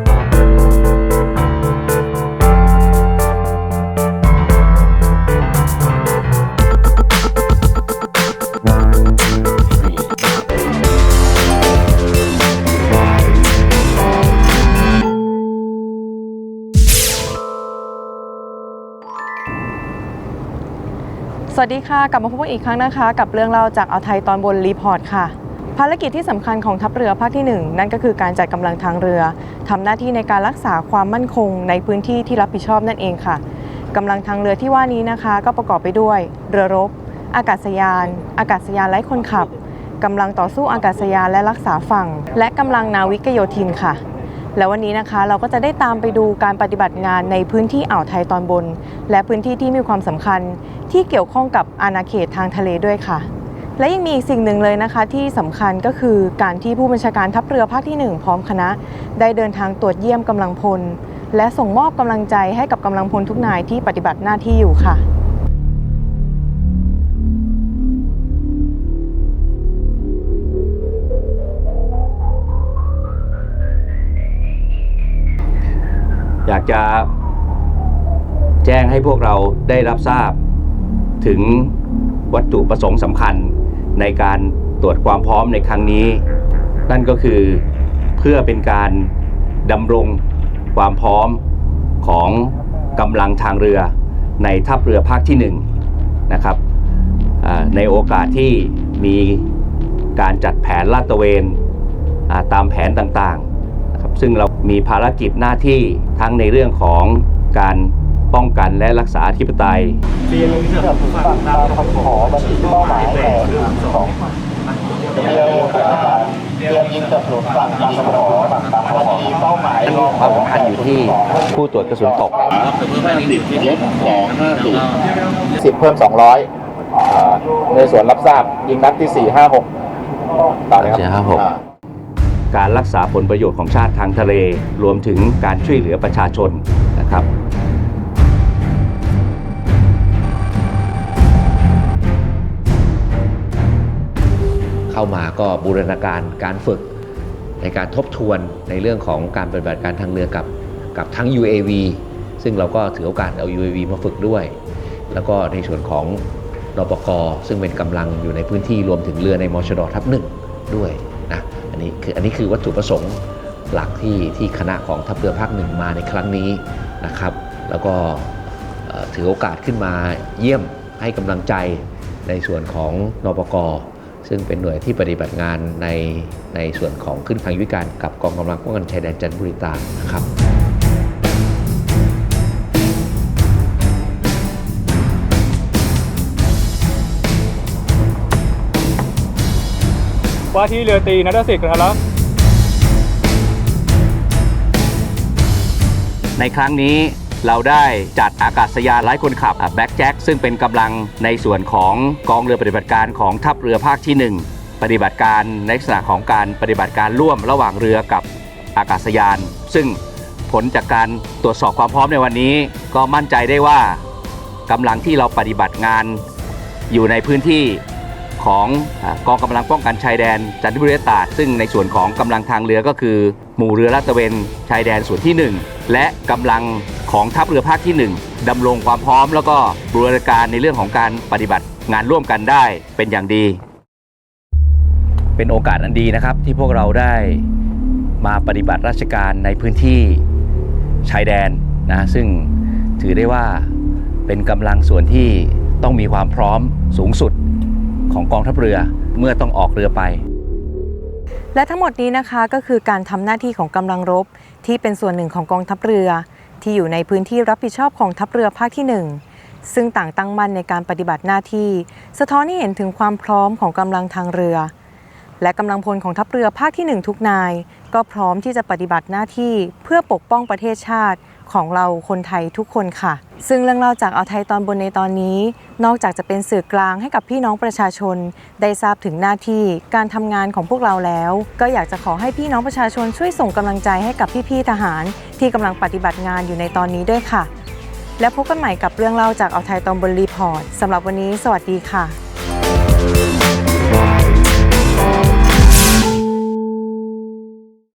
สวัสดีค่ะ กลับมาพบกันอีกครั้งนะคะ กับเรื่องเล่าจากเอาไทยตอนบนรีพอร์ตค่ะ ภารกิจที่สำคัญของทัพเรือภาคที่ 1 นั่นก็คือการจัดกำลังทางเรือทำหน้าที่ในการรักษาความมั่นคงในพื้นที่ที่รับผิดชอบนั่นเองค่ะกำลังทางเรือที่ว่านี้นะคะ ก็ประกอบไปด้วย เรือรบ อากาศยาน อากาศยานไร้คนขับกำลังต่อสู้อากาศยานและรักษาฝั่ง และกำลังนาวิกโยธินค่ะ แล้ววันนี้นะคะเราก็จะได้ตามไปดูการปฏิบัติงานในพื้นที่อ่าวไทยตอนบน และพื้นที่ที่มีความสำคัญที่เกี่ยวข้องกับอาณาเขตทางทะเลด้วยค่ะ และยังมีอีกสิ่งหนึ่งเลยนะคะ ที่สำคัญก็คือการที่ผู้บัญชาการทัพเรือภาคที่ 1 พร้อมคณะ ได้เดินทางตรวจเยี่ยมกำลังพล และส่งมอบกำลังใจให้กับกำลังพลทุกนายที่ปฏิบัติหน้าที่อยู่ค่ะอยากจะแจ้งให้พวกเราได้รับทราบ ถึงวัตถุประสงค์สำคัญ ในการตรวจความพร้อมในครั้งนี้ นั่นก็คือเพื่อเป็นการดำรงความพร้อมของกำลังทางเรือในทัพเรือภาคที่หนึ่งนะครับในโอกาสที่มีการจัดแผนลาดตระเวนตามแผนต่างๆนะครับซึ่งเรามีภารกิจหน้าที่ทั้งในเรื่องของการ ป้องกันและรักษาอธิปไตยเรียนกับฝั่งตามคำขอบัญชีเป้าหมายแห่ของเรียนเรียนยิงกับหนุนฝั่งตามคำขอฝั่งตามบัญชีเป้าหมายความสำคัญอยู่ที่ผู้ตรวจกระสุนตกเย็ดสองห้าศูนย์สิบเพิ่มสองร้อยในส่วนรับทราบยิงนัดที่สี่ห้าหกต่อเลยครับสี่ห้าหกการรักษาผลประโยชน์ของชาติทางทะเล รวมถึงการช่วยเหลือประชาชนนะครับ ก็บูรณาการการฝึกในการทบทวนในเรื่องของการปฏิบัติการทางเรือกับกับทั้ง UAV ซึ่งเราก็ถือโอกาสเอา UAV มาฝึกด้วย แล้วก็ในส่วนของนปกซึ่งเป็นกำลังอยู่ในพื้นที่รวมถึงเรือในมชดทัพหนึ่งด้วยนะอันนี้คืออันนี้คือวัตถุประสงค์หลักที่ที่คณะของทัพเรือภาคหนึ่งมาในครั้งนี้นะครับ แล้วก็ถือโอกาสขึ้นมาเยี่ยมให้กำลังใจในส่วนของนปก ซึ่งเป็นหน่วยที่ปฏิบัติงานในในส่วนของขึ้นฟังยุทธการกับกองกำลังป้องกันชายแดนจันทบุรีตากนะครับว่าที่เรือตรีนัทสิทธิ์กระทะลักษณ์ในครั้งนี้ เราได้จัดอากาศยานไร้คนขับแบ็กแจ็คซึ่งเป็นกำลังในส่วนของกองเรือปฏิบัติการของทัพเรือภาคที่ 1 ปฏิบัติการในลักษณะของการปฏิบัติการร่วมระหว่างเรือกับอากาศยาน ซึ่งผลจากการตรวจสอบความพร้อมในวันนี้ ก็มั่นใจได้ว่ากำลังที่เราปฏิบัติงานอยู่ในพื้นที่ของอกองกำลังป้องกันชายแดนจันทบุรีตาดซึ่งในส่วนของกำลังทางเรือก็คือ หมู่เรือลาดตระเวนชายแดนส่วนที่ 1 และกำลัง ของทัพเรือภาคที่ 1ดำรงความพร้อม แล้วก็บูรณาการในเรื่องของการปฏิบัติงานร่วมกันได้เป็นอย่างดี เป็นโอกาสอันดีนะครับที่พวกเราได้มาปฏิบัติราชการในพื้นที่ชายแดนนะซึ่งถือได้ว่าเป็นกำลังส่วนที่ต้องมีความพร้อมสูงสุดของกองทัพเรือเมื่อต้องออกเรือไป และทั้งหมดนี้นะคะก็คือการทำหน้าที่ของกำลังรบที่เป็นส่วนหนึ่งของกองทัพเรือ ที่อยู่ในพื้นที่รับผิดชอบของทัพเรือภาคที่ 1 ซึ่งต่างตั้งมั่นในการปฏิบัติหน้าที่ สะท้อนให้เห็นถึงความพร้อมของกำลังทางเรือ และกำลังพลของทัพเรือภาคที่ 1 ทุกนาย ก็พร้อมที่จะปฏิบัติหน้าที่เพื่อปกป้องประเทศชาติของเราคนไทยทุกคนค่ะ ซึ่งเรื่องเล่าจากเอาไทยตอนบนในตอนนี้ นอกจากจะเป็นสื่อกลางให้กับพี่น้องประชาชน ได้ทราบถึงหน้าที่การทำงานของพวกเราแล้ว ก็อยากจะขอให้พี่น้องประชาชนช่วยส่งกำลังใจให้กับพี่ๆทหาร ที่กำลังปฏิบัติงานอยู่ในตอนนี้ด้วยค่ะ และพบกันใหม่กับเรื่องเล่าจากเอาไทยตอมบนรีพอร์ตสำหรับวันนี้ สวัสดีค่ะ